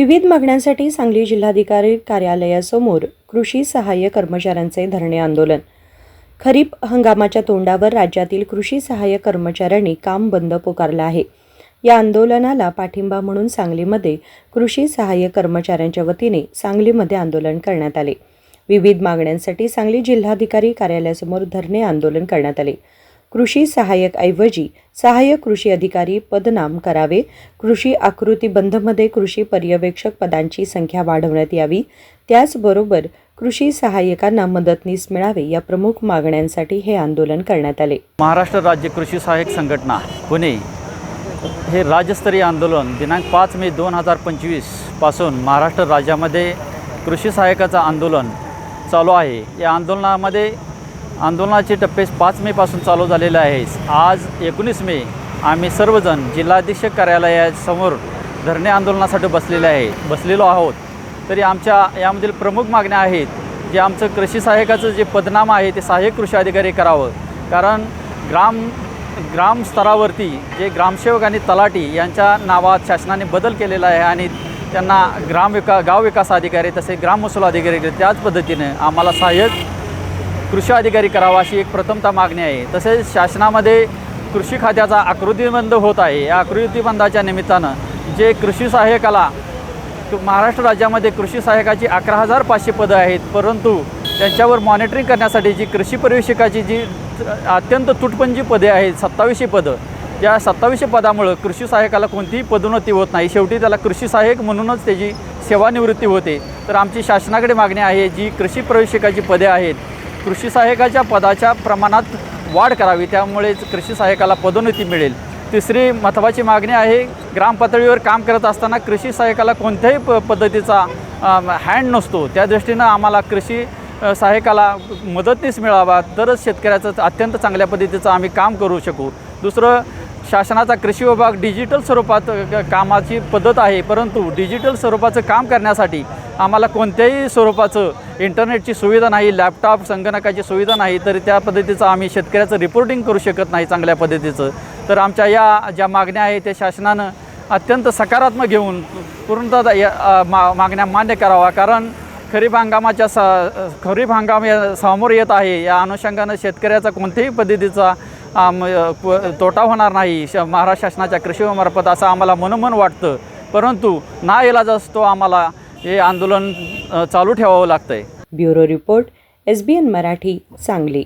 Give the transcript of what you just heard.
विविध मागण्यांसाठी सांगली जिल्हाधिकारी कार्यालयासमोर कृषी सहाय्य कर्मचाऱ्यांचे धरणे आंदोलन. खरीप हंगामाच्या तोंडावर राज्यातील कृषी सहाय्य कर्मचाऱ्यांनी काम बंद पुकारलं आहे. या आंदोलनाला पाठिंबा म्हणून सांगलीमध्ये कृषी सहाय्य कर्मचाऱ्यांच्या वतीने सांगलीमध्ये आंदोलन करण्यात आले. विविध मागण्यांसाठी सांगली जिल्हाधिकारी कार्यालयासमोर धरणे आंदोलन करण्यात आले. कृषी सहाय्यक ऐवजी सहाय्यक कृषी अधिकारी पदनाम करावे. कृषी आकृतीबंधमध्ये कृषी पर्यवेक्षक पदांची संख्या वाढवण्यात यावी. त्याचबरोबर कृषी सहाय्यकांना मदतनीस मिळावे या प्रमुख मागण्यांसाठी हे आंदोलन करण्यात आले. महाराष्ट्र राज्य कृषी सहाय्यक संघटना पुणे. हे राज्यस्तरीय आंदोलन दिनांक पाच मे दोन हजार पंचवीसपासून महाराष्ट्र राज्यामध्ये कृषी सहाय्यकाचं आंदोलन चालू आहे. या आंदोलनामध्ये आंदोलनाचे टप्पे पाच मेपासून चालू झालेले आहे आज एकोणीस मे आम्ही सर्वजण जिल्हाधीक्षक कार्यालयासमोर धरणे आंदोलनासाठी बसलेले आहे. बसलेलो आहोत. तरी आमच्या यामधील प्रमुख मागण्या आहेत जे आमचं कृषी सहाय्यकाचं जे पदनाम आहे ते सहाय्यक कृषी अधिकारी करावं. कारण ग्राम ग्रामस्तरावरती जे ग्रामसेवक आणि तलाटी यांच्या नावात शासनाने बदल केलेला आहे आणि त्यांना ग्राम विका गाव विकास अधिकारी तसे ग्राम महसूल अधिकारी त्याच पद्धतीने आम्हाला सहाय्यक कृषी अधिकारी करावा अशी एक प्रथमता मागणी आहे. तसेच शासनामध्ये कृषी खात्याचा आकृतीबंध होत आहे. या आकृतीबंधाच्या निमित्तानं जे कृषी सहाय्यकाला महाराष्ट्र राज्यामध्ये कृषी सहाय्यकाची अकरा हजार पाचशे पदं आहेत परंतु त्यांच्यावर मॉनिटरिंग करण्यासाठी जी कृषी पर्यवेक्षकाची जी अत्यंत तुटपंजी पदे आहेत सत्तावीसशे पदं या सत्तावीसशे पदामुळं कृषी सहाय्यकाला कोणतीही पदोन्नती होत नाही. शेवटी त्याला कृषी सहाय्यक म्हणूनच त्याची सेवानिवृत्ती होते. तर आमची शासनाकडे मागणी आहे जी कृषी प्रवेशिकाची पदे आहेत कृषी सहाय्यकाच्या पदाच्या प्रमाणात वाढ करावी त्यामुळेच कृषी सहाय्यकाला पदोन्नती मिळेल. तिसरी महत्त्वाची मागणी आहे ग्रामपातळीवर काम करत असताना कृषी सहाय्यकाला कोणत्याही प पद्धतीचा हँड नसतो. त्या दृष्टीनं आम्हाला कृषी सहाय्यकाला मदतनीस मिळावा तरच शेतकऱ्याचं अत्यंत चांगल्या पद्धतीचं आम्ही काम करू शकू. दुसरं शासनाचा कृषी विभाग डिजिटल स्वरूपात कामाची पद्धत आहे परंतु डिजिटल स्वरूपाचं काम करण्यासाठी आम्हाला कोणत्याही स्वरूपाचं इंटरनेटची सुविधा नाही लॅपटॉप संगणकाची सुविधा नाही तर त्या पद्धतीचं आम्ही शेतकऱ्याचं रिपोर्टिंग करू शकत नाही चांगल्या पद्धतीचं. तर आमच्या या ज्या मागण्या आहेत त्या शासनानं अत्यंत सकारात्मक घेऊन पूर्णतः या मा मागण्या मान्य करावा. कारण खरीप हंगामाच्या स खरीप हंगाम या समोर येत आहे. या अनुषंगानं शेतकऱ्याचा कोणत्याही पद्धतीचा प- तोटा होणार नाही. श महाराष्ट्र शासनाच्या कृषीमार्फत असं आम्हाला मनोमन वाटतं. परंतु ना इलाज असतो आम्हाला. हे आंदोलन चालू ठेवावं लागतं आहे bureau report S B N Marathi Sangli.